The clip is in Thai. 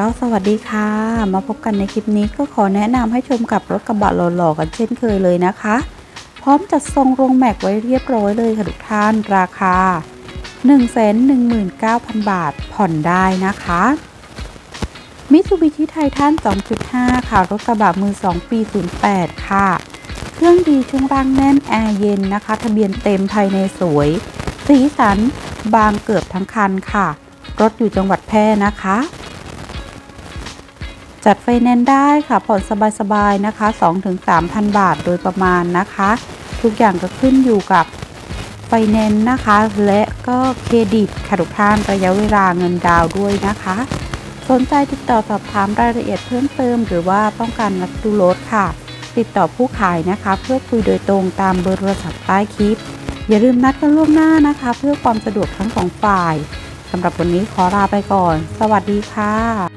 ก็สวัสดีค่ะ มาพบกันในคลิปนี้ก็ขอแนะนำให้ชมกับรถกระบะหล่อๆกันเช่นเคยเลยนะคะ พร้อมจัดทรงโรงแม็กไว้เรียบร้อยเลยค่ะทุกท่านราคา 119,000 บาทผ่อนได้นะคะมิ t ซูบิชิไททัน2.5 ค่ะรถกระบะมือ 2 ปี 08 ค่ะ เครื่องดีช่วงล่างแน่นแอร์เย็นนะคะ ทะเบียนเต็มภายในสวย สีสันบางเกือบทั้งคันค่ะ รถอยู่จังหวัดแพร่นะคะ จัดไฟแนนซ์ได้ค่ะผ่อนสบายๆนะคะ 2-3,000 บาทโดยประมาณนะคะ ทุกอย่างก็ขึ้นอยู่กับไฟแนนซ์นะคะ และก็เครดิตค่ะทุกท่านระยะเวลาเงินดาวด้วยนะคะ สนใจติดต่อสอบถามรายละเอียดเพิ่มเติม หรือว่าต้องการรับดูรถค่ะ ติดต่อผู้ขายนะคะ เพื่อคุยโดยตรงตามเบอร์โทรศัพท์ใต้คลิป อย่าลืมนัดกันล่วงหน้านะคะ เพื่อความสะดวกทั้งสองฝ่ายสำหรับวันนี้ขอลาไปก่อน สวัสดีค่ะ